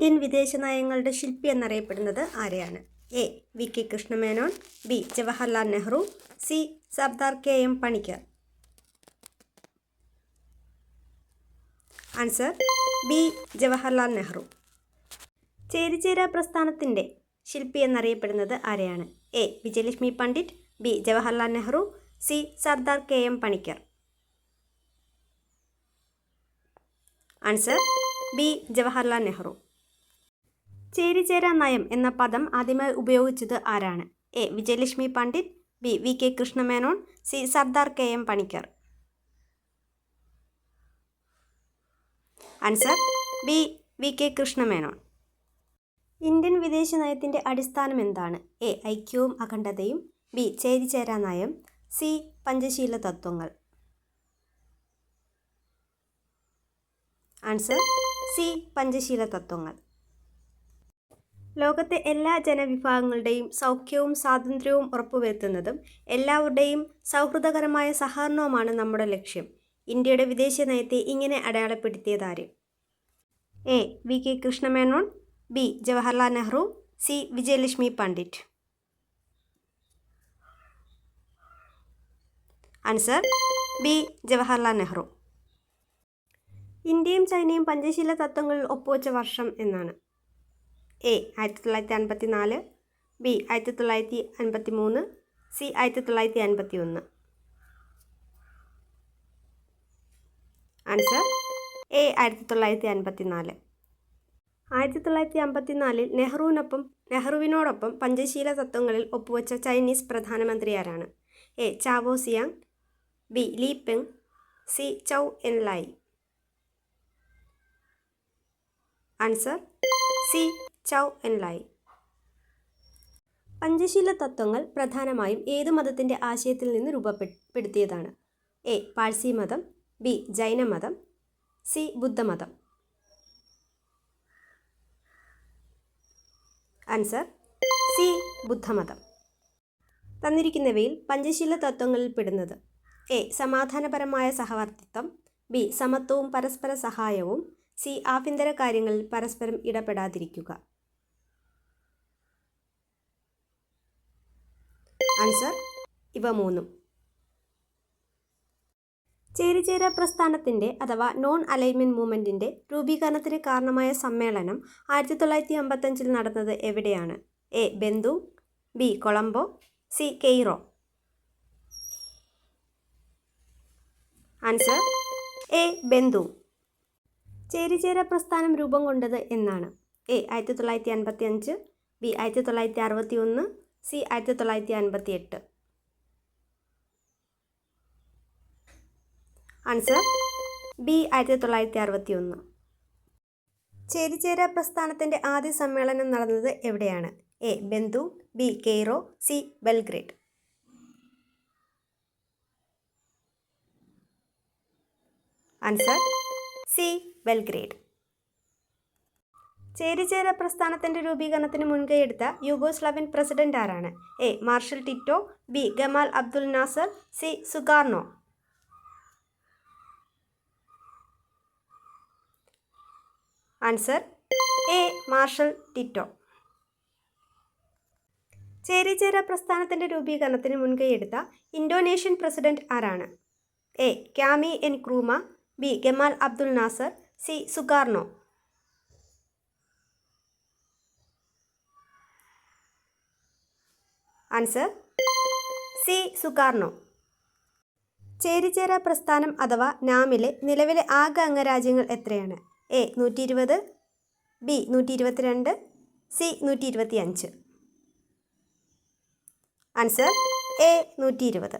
Indian വിദേശ നയങ്ങളുടെ ശില്പി എന്നറിയപ്പെടുന്നത് ആരെയാണ്? A. V. K. Krishna Menon B. Jawaharlal Nehru C. Sardar K. M. Panikkar. Answer B. Jawaharlal Nehru. ചേരിചേര പ്രസ്ഥാനത്തിന്റെ ശില്പി എന്നറിയപ്പെടുന്നത് ആരെയാണ്? A. Vijayalakshmi Pandit B. Jawaharlal Nehru C. Sardar K. M. Panikkar. Answer B. Jawaharlal Nehru. ചേരിചേര നയം എന്ന പദം ആദ്യമായി ഉപയോഗിച്ചത് ആരാണ്? A. Vijayalakshmi Pandit B. V. K. Krishna Menon C. Sardar K. M. Panikkar. Answer B. V. K. Krishna Menon. Indian വിദേശ നയത്തിന്റെ അടിസ്ഥാനം എന്താണ്? എ. ഐക്യവും അഖണ്ഡതയും ബി. ചേരിചേരാ നയം സി. പഞ്ചശീല തത്വങ്ങൾ. Answer C. പഞ്ചശീല തത്വങ്ങൾ. ലോകത്തെ എല്ലാ ജനവിഭാഗങ്ങളുടെയും സൗഖ്യവും സ്വാതന്ത്ര്യവും ഉറപ്പുവരുത്തുന്നതും എല്ലാവരുടെയും സൗഹൃദകരമായ സഹകരണവുമാണ് നമ്മുടെ ലക്ഷ്യം. ഇന്ത്യയുടെ വിദേശ നയത്തെ ഇങ്ങനെ അടയാളപ്പെടുത്തിയതാര് A. V. K. Krishna Menon B. Jawaharlal Nehru C. Vijayalakshmi Pandit. Answer B. Jawaharlal Nehru. ഇന്ത്യയും ചൈനയും പഞ്ചശീല തത്വങ്ങളിൽ ഒപ്പുവെച്ച വർഷം എന്നാണ്. എ ആയിരത്തി തൊള്ളായിരത്തി അൻപത്തി നാല് ബി ആയിരത്തി തൊള്ളായിരത്തി അൻപത്തി മൂന്ന് സി ആയിരത്തി തൊള്ളായിരത്തി അൻപത്തി ഒന്ന് ആൻസർ എ ആയിരത്തി തൊള്ളായിരത്തി അൻപത്തി നാല് ആയിരത്തി തൊള്ളായിരത്തി അമ്പത്തി നാലിൽ നെഹ്റുവിനൊപ്പം നെഹ്റുവിനോടൊപ്പം പഞ്ചശീല തത്വങ്ങളിൽ ഒപ്പുവെച്ച ചൈനീസ് പ്രധാനമന്ത്രി ആരാണ്? A Chao Xiang B Li Peng C Zhou En Lai. Answer C Zhou En Lai. Panchsheel തത്വങ്ങൾ പ്രധാനമായും ഏത് മതത്തിന്റെ ആശയത്തിൽ നിന്ന് രൂപപ്പെടുത്തിയതാണ്? എ. പാഴ്സി മതം ബി. ജൈനമതം സി. ബുദ്ധമതം ആൻസർ സി. ബുദ്ധമതം തന്നിരിക്കുന്നവയിൽ പഞ്ചശീല തത്വങ്ങളിൽ പെടുന്നത്. എ. സമാധാനപരമായ സഹവർത്തിത്വം ബി. സമത്വവും പരസ്പര സഹായവും സി ആഭ്യന്തര കാര്യങ്ങളിൽ പരസ്പരം ഇടപെടാതിരിക്കുക. ആൻസർ ഇവ മൂന്നും. ചേരിചേര പ്രസ്ഥാനത്തിന്റെ അഥവാ നോൺ അലൈൻമെന്റ് മൂവ്മെന്റിന്റെ രൂപീകരണത്തിന് കാരണമായ സമ്മേളനം ആയിരത്തി തൊള്ളായിരത്തി അമ്പത്തഞ്ചിൽ നടന്നത് എവിടെയാണ്? A. Bandung B. Colombo C. Cairo. Answer A. Bandung ചേരിചേര പ്രസ്ഥാനം രൂപം കൊണ്ടത് എന്നാണ്. എ ആയിരത്തി തൊള്ളായിരത്തി അൻപത്തി അഞ്ച് ബി ആയിരത്തി തൊള്ളായിരത്തി അറുപത്തി ഒന്ന് സി ആയിരത്തി തൊള്ളായിരത്തി അൻപത്തി എട്ട് ആൻസർ ബി ആയിരത്തി തൊള്ളായിരത്തി അറുപത്തി ഒന്ന് ചേരിചേര പ്രസ്ഥാനത്തിന്റെ ആദ്യ സമ്മേളനം നടന്നത് എവിടെയാണ്? A Bandung B Cairo C Belgrade. Answer C Belgrade. ചേരിചേര പ്രസ്ഥാനത്തിന്റെ രൂപീകരണത്തിന് മുൻകൈയെടുത്ത യൂഗോസ്ലാവിയൻ പ്രസിഡന്റ് ആരാണ്? A. Marshal Tito B. Gamal Abdul Nasser C. Sukarno. Answer A. Marshal Tito. ചേരിചേര പ്രസ്ഥാനത്തിന്റെ രൂപീകരണത്തിന് മുൻകൈയെടുത്ത ഇന്തോനേഷ്യൻ പ്രസിഡന്റ് ആരാണ്? A. Kwame Nkrumah B. Gamal Abdul Nasser C Sukarno answer C Sukarno ചേരിചേര പ്രസ്ഥാനം അഥവാ നാമിലെ നിലവിലെ ആകെ അംഗരാജ്യങ്ങൾ എത്രയാണ്? എ നൂറ്റി ഇരുപത് ബി നൂറ്റി ഇരുപത്തിരണ്ട് സി നൂറ്റി ഇരുപത്തി അഞ്ച് ആൻസർ എ നൂറ്റി ഇരുപത്